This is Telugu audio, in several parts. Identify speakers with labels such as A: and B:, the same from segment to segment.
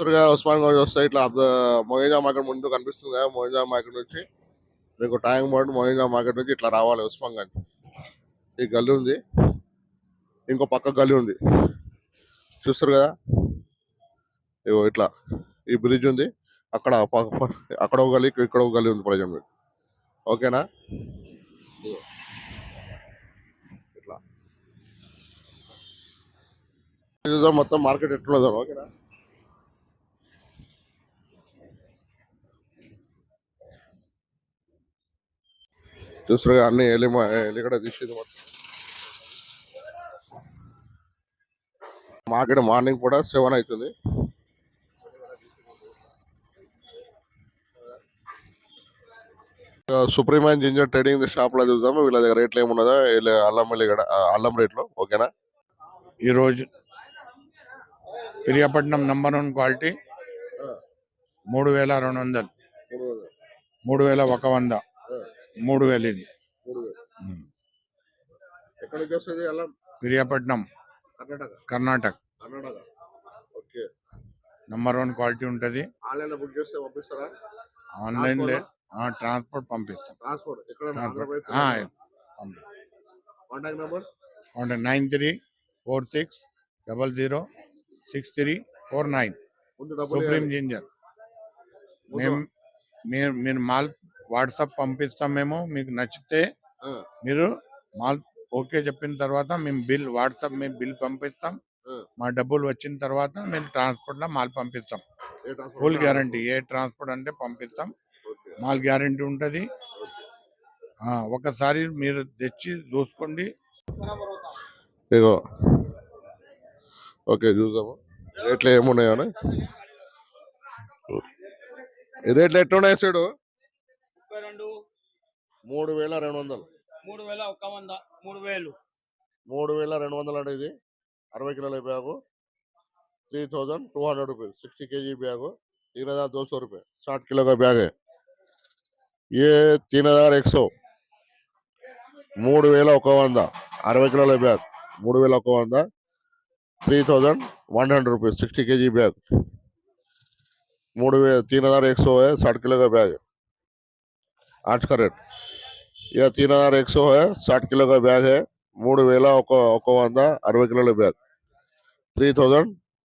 A: గా ఉస్మాన్ గంజ్ వస్తే ఇట్లా మొయిజా మార్కెట్ ముందు కనిపిస్తుంది కదా మొయిజా మార్కెట్ నుంచి. మీకు ట్యాంక్ బండ్ మొయిజా మార్కెట్ నుంచి ఇట్లా రావాలి ఉస్మాన్ గంజ్ ఈ గల్లీ ఉంది. ఇంకో పక్క గల్లీ ఉంది. చూస్తారు కదా? ఇగో ఇట్లా ఈ బ్రిడ్జ్ ఉంది. అక్కడ అక్కడ ఒక గల్లీ ఇక్కడ ఒక గల్లీ ఉంది ప్రజెంట్. ఓకేనా? ఇట్లా. మొత్తం మార్కెట్ ఎట్లున్నదో ఓకేనా? చూస్తారు కదా, అన్ని ఎలి ఎలిగడ తీసేది మార్కెట్ మార్నింగ్ కూడా సెవెన్ అవుతుంది. సుప్రీం అండ్ జింజర్ ట్రేడింగ్ షాప్లో చూద్దాము వీళ్ళ దగ్గర రేట్లు ఏమున్నదో అల్లం ఎల్లిగడ అల్లం రేట్లు ఓకేనా?
B: ఈరోజు పిరియాపట్నం నంబర్ వన్ క్వాలిటీ మూడు వేల రెండు వందలు. మూడు వేల ఒక వంద. మూడు వేలు ఇది ఉమ్.
A: ఎక్కడ నుంచి వస్తుంది అల్లం?
B: Piriyapatna
A: Karnataka.
B: Karnataka.
A: Karnataka. Okay.
B: Number one quality ఉంటుంది.
A: ఆన్లైన్లో బుక్ చేస్తే పంపిస్తారా?
B: ఆన్లైన్ లే. ట్రాన్స్పోర్ట్ పంపిస్తాం.
A: ట్రాన్స్పోర్ట్ ఎక్కడ? కాంటాక్ట్ నెంబర్
B: అంటే nine three four six double zero
A: six three
B: four
A: nine
B: supreme.
A: Ginger
B: మేము మీరు మాల్ వాట్సాప్ పంపిస్తాం మేము మీకు నచ్చితే మీరు మాల్ ఓకే చెప్పిన తర్వాత మేము బిల్ వాట్సాప్ మేము బిల్ పంపిస్తాం. మా డబ్బులు వచ్చిన తర్వాత మేము ట్రాన్స్పోర్ట్లో మాల్ పంపిస్తాం. ఫుల్? గ్యారంటీ ఏ ట్రాన్స్పోర్ట్ అంటే పంపిస్తాం. మాల్ గ్యారంటీ ఉంటది. ఆ, ఒకసారి మీరు తెచ్చి చూసుకోండి.
A: ఇగో. ఓకే చూద్దాము. రేట్లు ఏమున్నాయో రేట్లు ఎట్లున్నాయి సైడు
C: ముప్పై రెండు.
A: మూడు వేల రెండు వందలు.
C: మూడు వేల ఒక వంద. మూడు వేలు.
A: మూడు వేల రెండు వందలు అండి ఇది. అరవై కిలోల bag. Three thousand two hundred rupees. Sixty KG bag. तीन हजार దోసో రూపాయలు रुपये साठ किलो ఏ बैग है ये तीन हजार एक ఒక వంద. అరవై కిలోల బ్యాగ్. మూడు వేల ఒక వంద. Three thousand one hundred rupees. Sixty KG bag. మూడు వేల తీన్ హజార్ ఎక్ సో సాట్ కిలో బ్యాగ్. आज का या तीन हज़ार एक सौ है, साठ किलो का बैग है, मूड वेल व अरब kilo bag three thousand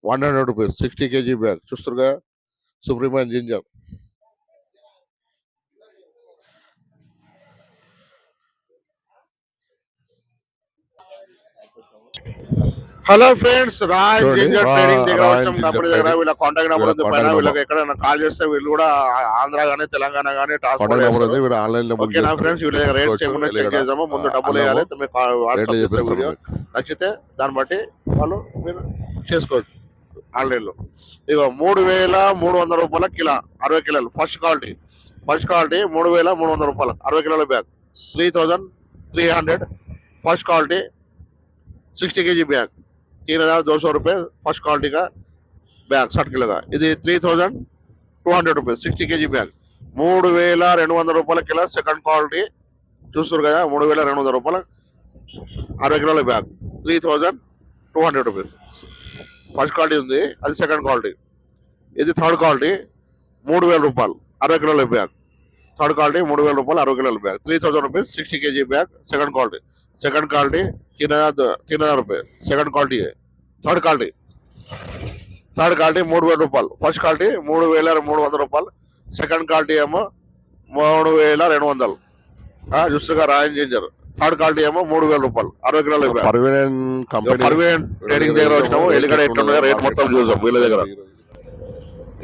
A: one hundred rupee sixty K G bag चुस्त सुप्रीम जिंजर। హలో ఫ్రెండ్స్
D: రాయ్
A: జింజర్ ట్రేడింగ్ దగ్గర
D: వచ్చాం
A: కంపెనీ దగ్గర వీళ్ళ కాంటాక్ట్ నెంబర్ ఉంది. పైన వీళ్ళకి ఎక్కడైనా కాల్ చేస్తే వీళ్ళు కూడా ఆంధ్ర గానీ తెలంగాణ గానీ ట్రాన్స్పోర్ట్ ఓకేనా ఫ్రెండ్స్ వీళ్ళ దగ్గర రేట్స్ ఏమన్నా చెక్ చేద్దాము. ముందు డబ్బులు వేయాలి. వీడియో నచ్చితే దాన్ని బట్టి వాళ్ళు మీరు చేసుకోవచ్చు. ఆన్లైన్లో ఇక మూడు వేల మూడు వందల రూపాయల కిలా అరవై కిలోలు. ఫస్ట్ క్వాలిటీ ఫస్ట్ క్వాలిటీ మూడు వేల మూడు వందల రూపాయలు. అరవై కిలోల bag three thousand three hundred first quality sixty KG bag तीन हजार दो सौ रुपये फर्स्ट क्वालिटी का బ్యాగ్ షర్ట్ కిలోగా ఇది three thousand two hundred rupees sixty KG bag మూడు వేల రెండు వందల రూపాయల కిలో సెకండ్ క్వాలిటీ చూస్తారు కదా మూడు వేల రెండు వందల రూపాయల అరవై కిలోల bag three thousand two hundred rupees first quality ఉంది అది సెకండ్ క్వాలిటీ ఇది థర్డ్ క్వాలిటీ మూడు వేల రూపాయలు అరవై కిలోల బ్యాగ్ థర్డ్ క్వాలిటీ మూడు వేల రూపాయలు అరవై కిలోల bag three thousand rupees sixty KG bag second quality second quality तीन हजार तीन हजार रुपये second quality third quality. Third quality మూడు వేల రూపాయలు. ఫస్ట్ క్వాలిటీ మూడు వేల మూడు వందల రూపాయలు. సెకండ్ క్వాలిటీ ఏమో మూడు వేల రెండు వందలు. చూస్తుగా రాయల్ జింజర్ థర్డ్ క్వాలిటీ ఏమో మూడు వేల రూపాయలు. అరవై కిలోల పర్వీన్ ట్రేడింగ్ దగ్గర వచ్చినాము. ఎలిగడ ఎట్లున్నాయో రేట్ మొత్తం చూసాం వీళ్ళ దగ్గర.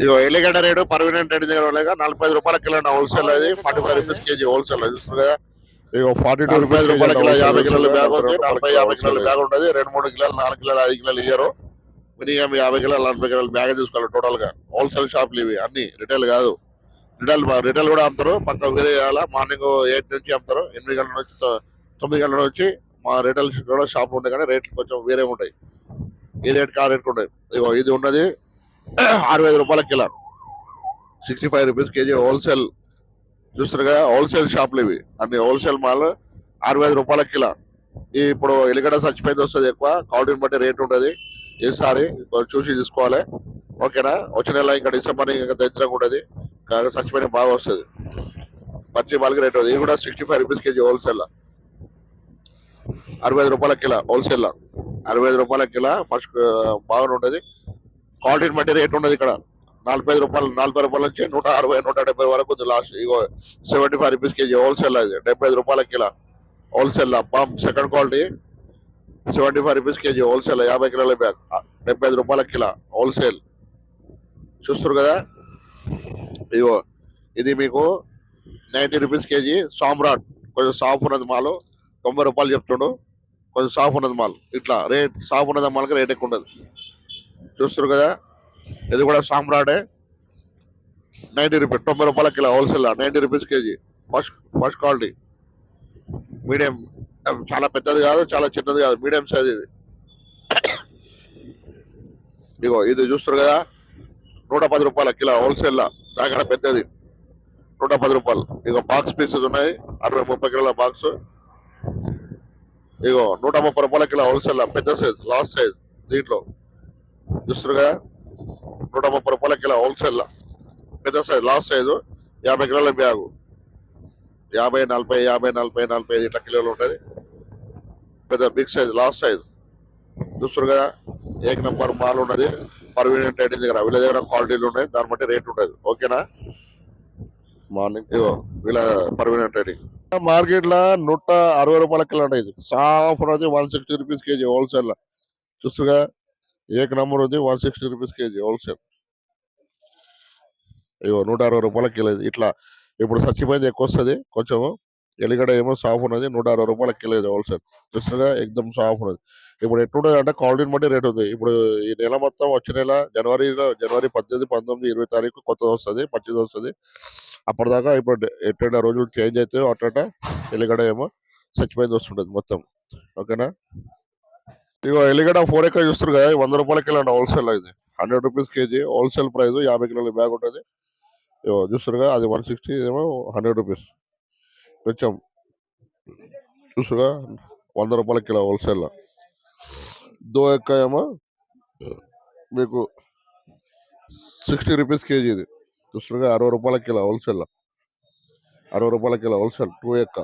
A: ఇగో ఎలిగడ్డ రేటు పర్వీనెంట్ ట్రేడింగ్ దగ్గర నలభై ఐదు రూపాయల కిలో హోల్సేల్ అది forty five rupees KG wholesale చూస్తున్నారు కదా.
D: ఇక ఫార్టీ టూ
A: ఐదు రూపాయల కిలో యాభై కిలోల బ్యాగ్ ఉంది
D: రూపాయల
A: నలభై యాభై కిలోల బ్యాగ్ ఉంటుంది రెండు మూడు కిలోలు నాలుగు కిలోలు ఐదు కిలోలు ఇయ్యరు. మినిమం యాభై కిలోలు నలభై కిలోల బ్యాగ్ తీసుకోవాలి టోటల్గా హోల్సేల్ షాపులు ఇవి అన్ని. రిటైల్ కాదు. రిటైల్ రిటైల్ కూడా అమ్ముతారు. పక్క వేరే మార్నింగ్ ఎయిట్ నుంచి అమ్ముతారు. ఎనిమిది గంటల నుంచి తొమ్మిది గంటల నుంచి మా రిటైల్ కూడా షాప్ ఉంటాయి కానీ రేట్లు కొంచెం వేరే ఉంటాయి. ఈ రేట్ ఆ రేట్ ఉంటాయి ఇగో ఇది ఉన్నది అరవై ఐదు రూపాయల kilo. Sixty five rupees KG wholesale చూస్తారు కదా హోల్సేల్ షాపులు ఇవి. అన్ని హోల్సేల్ మాల్ అరవై ఐదు రూపాయల కిలో. ఈ ఇప్పుడు ఎలిగడ చచ్చిపోయింది వస్తుంది ఎక్కువ క్వాలిటీని బట్టి రేట్ ఉంటుంది. ఈసారి చూసి తీసుకోవాలి. ఓకేనా? వచ్చే నెల ఇంకా డిసెంబర్ ఇంకా దరిద్రంగా ఉంటుంది. కాగా చచ్చిపోయిన బాగా వస్తుంది. పచ్చి బాలకి రేట్ ఇది కూడా sixty five rupees KG wholesale అరవై ఐదు రూపాయల కిలో హోల్సేల్ అరవై ఐదు రూపాయల కిలో ఫస్ట్ బాగానే ఉంటుంది. క్వాలిటీని బట్టి రేట్ ఉండదు ఇక్కడ. నలభై ఐదు రూపాయలు నలభై రూపాయల నుంచి నూట అరవై నూట డెబ్బై వరకు లాస్ట్. ఇగో seventy five rupees KG wholesale అది. డెబ్బై ఐదు రూపాయల kilo wholesale balm second quality seventy five rupees KG wholesale యాభై కిలోల బ్యాగ్. డెబ్బై ఐదు రూపాయల కిలో హోల్సేల్ చూస్తారు కదా? ఇగో ఇది మీకు నైంటీ రూపీస్ కేజీ సామ్రాట్. కొంచెం సాఫ్ ఉన్నది మాలు. తొంభై రూపాయలు చెప్తుండు. కొంచెం సాఫ్ ఉన్నది మాల్. ఇట్లా రేట్ సాఫ్ ఉన్నది మాలకి రేట్ ఎక్కువ ఉండదు. చూస్తారు కదా? ఇది కూడా సామ్రాడే నైంటీ రూపీస్ తొంభై రూపాయల kilo wholesale ninety rupees KG. First first quality. Medium చాలా పెద్దది కాదు చాలా చిన్నది కాదు మీడియం సైజ్ ఇది. ఇగో ఇది చూస్తారు కదా? నూట పది రూపాయల కిలో హోల్సేల్ దాకా పెద్దది. నూట పది రూపాయలు. ఇగో బాక్స్ పీసెస్ ఉన్నాయి. అరవై ముప్పై కిలోల బాక్స్ ఇగో నూట ముప్పై రూపాయల కిలో హోల్సేల్ పెద్ద సైజ్ లాస్ట్ సైజ్ దీంట్లో. చూస్తారు కదా? నూట ముప్పై రూపాయల కిలో హోల్సేల్. పెద్ద సైజ్ లాస్ట్ సైజు యాభై కిలోల బ్యాగు. యాభై నలభై యాభై నలభై నలభై ఐదు ఇట్లా కిలోలు ఉంటుంది. పెద్ద బిగ్ సైజ్ లాస్ట్ సైజ్. చూస్తారు కదా ఏక నంబర్ మాల్ ఉన్నది. పర్వీనెంట్ ట్రేడింగ్ దగ్గర వీళ్ళ దగ్గర క్వాలిటీలు ఉన్నాయి దాన్ని బట్టి రేట్ ఉంటుంది. ఓకేనా? మార్నింగ్. ఇగో వీళ్ళ ట్రేడింగ్ మార్కెట్లో నూట అరవై రూపాయల కిలో ఉంటుంది సాఫ్ ఉన్నది one sixty rupees KG wholesale. చూస్తుగా ఏక నంబర్ ఉంది one sixty rupees KG wholesale. ఇగో నూట అరవై రూపాయల కిలో ఇట్లా ఇప్పుడు చచ్చిపోయింది ఎక్కువ వస్తుంది కొంచెం ఎలిగడ ఏమో సాఫ్ ఉన్నది నూట అరవై రూపాయల కిలో ఇది హోల్సేల్. చూస్తుగా ఎక్దమ్ సాఫ్ ఉన్నది. ఇప్పుడు ఎట్లుంటది అంటే క్వాలిటీని బట్టి రేట్ ఉంది. ఇప్పుడు ఈ నెల మొత్తం వచ్చే నెల జనవరిలో జనవరి పద్దెనిమిది పంతొమ్మిది ఇరవై తారీఖు కొత్తది వస్తుంది పచ్చిది వస్తుంది. అప్పటిదాకా ఇప్పుడు డే- ఎట్లా రోజులు చేంజ్ అవుతాయో అట్లా ఎలిగడ ఏమో చచ్చిపోయింది వస్తుంటుంది మొత్తం. ఓకేనా? ఇగో ఎల్లిగడ్డ ఫోర్ ఎక్కడ చూస్తారు కదా వంద రూపాయలకి వెళ్ళండి హోల్సేల్ ఇది. Hundred rupees KG wholesale price యాభై కిలోల బ్యాగ్ ఉంటుంది. ఇగో చూస్తారుగా అది వన్ సిక్స్టీ ఏమో హండ్రెడ్ రూపీస్. కొంచెం చూసుగా వంద రూపాయల కిలో హోల్సేల్. దో ఎక్క ఏమో మీకు సిక్స్టీ రూపీస్ కేజీ ఇది. చూస్తున్నాగా అరవై రూపాయల కిలో హోల్సేల్. అరవై రూపాయల కిలో హోల్సేల్ టూ ఎక్క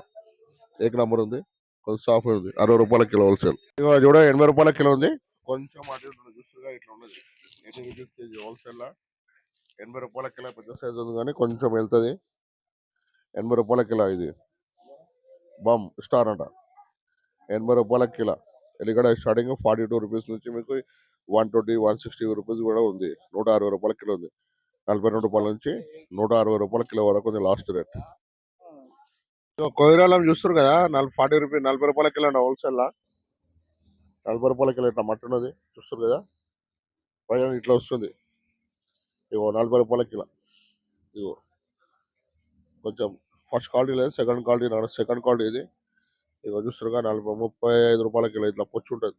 A: ఏక నంబర్ ఉంది. కొంచెం సాఫ్ ఉంది. అరవై రూపాయల కిలో హోల్సేల్ ఇక చూడ ఎనభై రూపాయల కిలో ఉంది. కొంచెం అటు చూస్తుగా ఇట్లా ఉన్నది. ఎనిమిది కేజీ హోల్సేల్ ఎనభై రూపాయల కిలో పెద్ద సైజ్ ఉంది కానీ కొంచెం వెళ్తుంది. ఎనభై రూపాయల కిలో ఇది. బమ్ స్టార్ అంట. ఎనభై రూపాయల కిలో. ఎల్లిగడ స్టార్టింగ్ ఫార్టీ టూ రూపీస్ నుంచి మీకు one twenty one sixty rupees కూడా ఉంది. నూట అరవై రూపాయల కిలో ఉంది. నలభై రెండు రూపాయల నుంచి నూట అరవై రూపాయల కిలో వరకు ఉంది లాస్ట్ రేట్ కొయిరాలం చూస్తారు కదా నలభై ఫార్టీ రూపీస్ నలభై రూపాయల కిలో అండి హోల్సేల్ నలభై రూపాయల కిలో ఇట్లా మటన్ ఉన్నది చూస్తారు కదా? పైన ఇట్లా వస్తుంది. ఇగో నలభై రూపాయల కిలో ఇగో కొంచెం ఫస్ట్ క్వాలిటీ లేదు సెకండ్ క్వాలిటీ సెకండ్ క్వాలిటీ ఇది. ఇగో చూస్తారుగా నలభై ముప్పై ఐదు రూపాయల కిలో ఇట్లా పొచ్చు ఉంటుంది.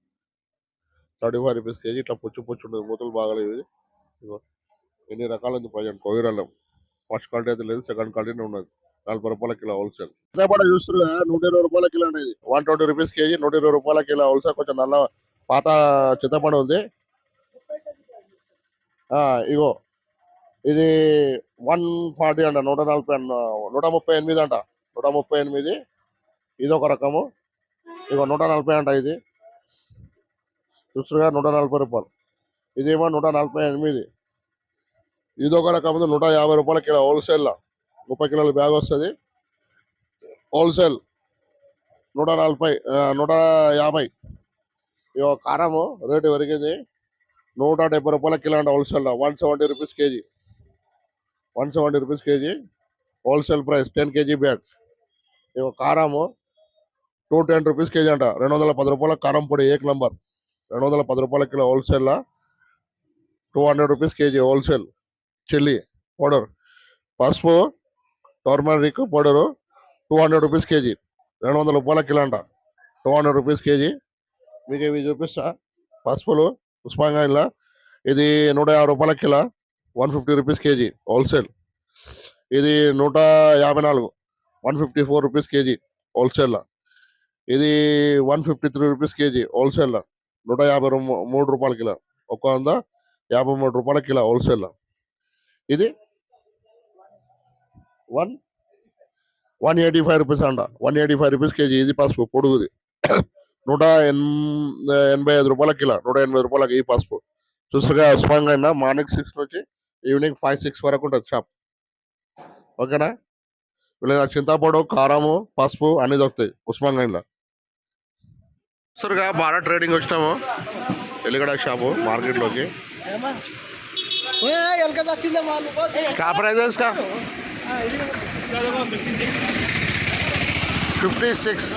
A: థర్టీ ఫైవ్ రూపీస్ కేజీ ఇట్లా పొచ్చు పొచ్చు ఉంటుంది మూతలు బాగాలేవు ఇది. ఇగో ఎన్ని రకాలు ఉంది ప్రజెంట్ కోయిరల్లం ఫస్ట్ క్వాలిటీ అయితే లేదు సెకండ్ క్వాలిటీనే ఉన్నది. నలభై రూపాయల కిలో హోల్సేల్. కూడా చూస్తున్నా నూట ఇరవై రూపాయల కిలో అనేది. వన్ ట్వంటీ రూపీస్ కేజీ నూట ఇరవై రూపాయల కిలో హోల్సేల్. కొంచెం నల్ల పాత చింతపండు ఉంది. ఆ, ఇగో. ఇది వన్ ఫార్టీ అంట నూట నలభై నూట ముప్పై ఎనిమిది అంట. నూట ముప్పై ఎనిమిది. ఇది ఒక రకము. ఇగో నూట నలభై అంట ఇది. చూస్తుగా నూట నలభై రూపాయలు. ఇదేమో నూట నలభై ఎనిమిది. ఇది ఒక రకం నూట యాభై రూపాయల కిలో హోల్సేల్ ముప్పై కిలోల బ్యాగ్ వస్తుంది. హోల్సేల్ నూట నలభై నూట యాభై. ఇగో కారము రేటు పెరిగింది. నూట డెబ్బై రూపాయల కిలో అంటే wholesale one seventy rupees KG. One seventy rupees KG. Wholesale price ten KG bag. ఇగో కారము టూ టెన్ రూపీస్ కేజీ అంట. రెండు వందల పది రూపాయల కారం పొడి ఏక్ నంబర్. రెండు వందల పది రూపాయల kilo wholesale two hundred rupees KG wholesale. Chilli powder. పసుపు turmeric powder two hundred rupees KG రెండు వందల రూపాయల కిలో అంట టూ హండ్రెడ్ రూపీస్ కేజీ. మీకు ఇవి చూపిస్తా. పసుపులు ఇలా ఇది నూట యాభై రూపాయల kilo one fifty rupees KG wholesale. ఇది నూట యాభై నాలుగు one fifty four rupees KG హోల్సేల్లో ఇది one fifty three rupees KG wholesale. నూట యాభై మూడు రూపాయల కిలో ఒక వంద యాభై మూడు రూపాయల కిలో హోల్సేల్. ఇది one one eighty five rupees అంట one eighty five rupees KG ఇది పసుపు పొడుగుది నూట ఎన్ ఎనభై ఐదు రూపాయల కిలో నూట ఎనభై రూపాయలకి ఈ పసుపు చూసుగా ఉస్మాన్ అయినా మార్నింగ్ సిక్స్ నుంచి ఈవినింగ్ ఫైవ్ సిక్స్ వరకు ఉంటుంది షాప్ ఓకేనా వీళ్ళ చింతపొడు కారము పసుపు అన్ని దొరుకుతాయి ఉస్మాన్ గంజ్లో సరిగా బాగా ట్రేడింగ్ వచ్చినాము ఎల్లిగడ షాపు మార్కెట్లోకి क्या प्राइस है इसका ఫిఫ్టీ సిక్స్.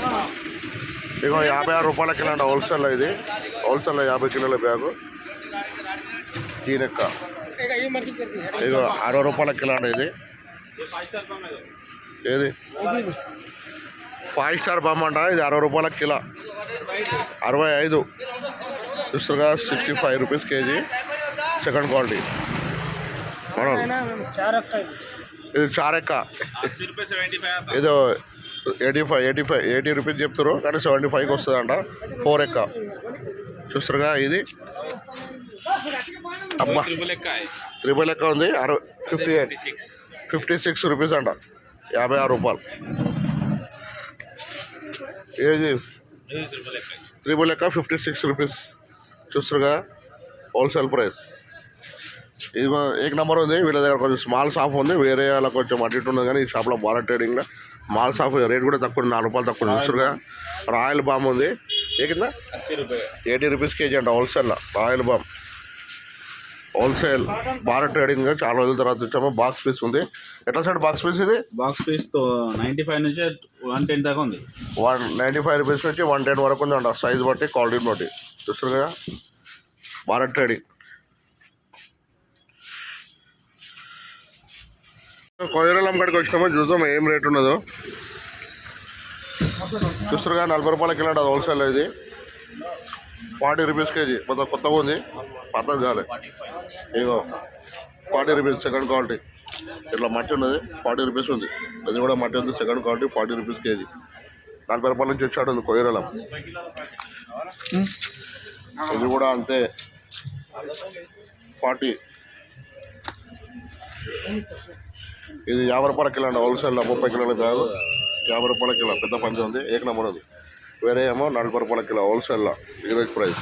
A: ఇగో యాభై ఆరు రూపాయల కిలో అంట హోల్సేల్లో ఇది. హోల్సేల్లో యాభై కిలోల బ్యాగు. తీనెక్క ఇగో అరవై రూపాయల కిలో అండి ఇది. ఏది? ఫైవ్ స్టార్ బామ్ అంట. ఇది అరవై రూపాయల కిలో. అరవై ఐదు. చూస్తుగా sixty five rupees KG. Second quality. మనం ఇది చారెక్క ఏదో eighty five eighty five eighty rupees చెప్తారు కానీ సెవెంటీ ఫైవ్కి అంట ఫోర్ ఎక్క చూస్తారుగా ఇది? అబ్బా. త్రిబుల్ ఎక్క ఉంది అరవై fifty
C: eight.
A: Fifty six rupees అంట యాభై ఆరు రూపాయలు. ఏది? త్రిబుల్ ఎక్క ఫిఫ్టీ సిక్స్ రూపీస్. చూస్తారుగా హోల్సేల్ ప్రైస్. ఇది ఏక నెంబర్ ఉంది వీళ్ళ దగ్గర కొంచెం స్మాల్ షాప్ ఉంది వేరే వాళ్ళ కొంచెం అటు ఇటు కానీ ఈ షాప్లో బాగా ట్రేడింగ్లో మాల్ షాప్ రేట్ కూడా తక్కువ నాలుగు రూపాయలు తక్కువ ఉంది. రాయల్ బామ్ ఉంది. ఏ కింద? ఎయిటీ రూపీస్ కేజీ అంట హోల్సేల్లో రాయల్ బామ్. హోల్సేల్ భారత్ ట్రేడింగ్ చాలా రోజుల తర్వాత వచ్చాము. బాక్స్ పీస్ ఉంది. ఎట్లా సార్ బాక్స్ పీస్ ఇది?
E: బాక్స్ పీస్ నైంటీ ఫైవ్ నుంచి వన్ టెన్ దాకా ఉంది.
A: వన్ నైంటీ ఫైవ్ రూపీస్ నుంచి వన్ టెన్ వరకు ఉంది అంట సైజ్ బట్టి క్వాలిటీని బట్టి. చూస్తారు కదా భారత్ ట్రేడింగ్ కొయ్యరలం కాడికి వచ్చినామో చూద్దాం ఏం రేట్ ఉన్నదో. చూస్తారు నలభై రూపాయల కిలో ఉంటుంది హోల్సేల్ ఇది. ఫార్టీ రూపీస్ కేజీ మొత్తం కొత్తగా ఉంది. పద్ధతి కాలే ఇగో ఫార్టీ రూపీస్ సెకండ్ క్వాలిటీ. ఇట్లా మట్టి ఉన్నది ఫార్టీ రూపీస్ ఉంది. అది కూడా మట్టి ఉంది second quality forty rupees KG. నలభై రూపాయల నుంచి వచ్చాడు ఉంది కొయ్యరలం ఇది కూడా అంతే. ఫార్టీ. ఇది యాభై రూపాయల కిలో అండి. హోల్సేల్లో ముప్పై కిలోలు కాదు. యాభై రూపాయల కిలో. పెద్ద పంచ ఉంది. ఏక నెంబర్ ఉంది వేరే ఏమో నలభై రూపాయల కిలో హోల్సేల్లో. ఈరోజు ప్రైస్.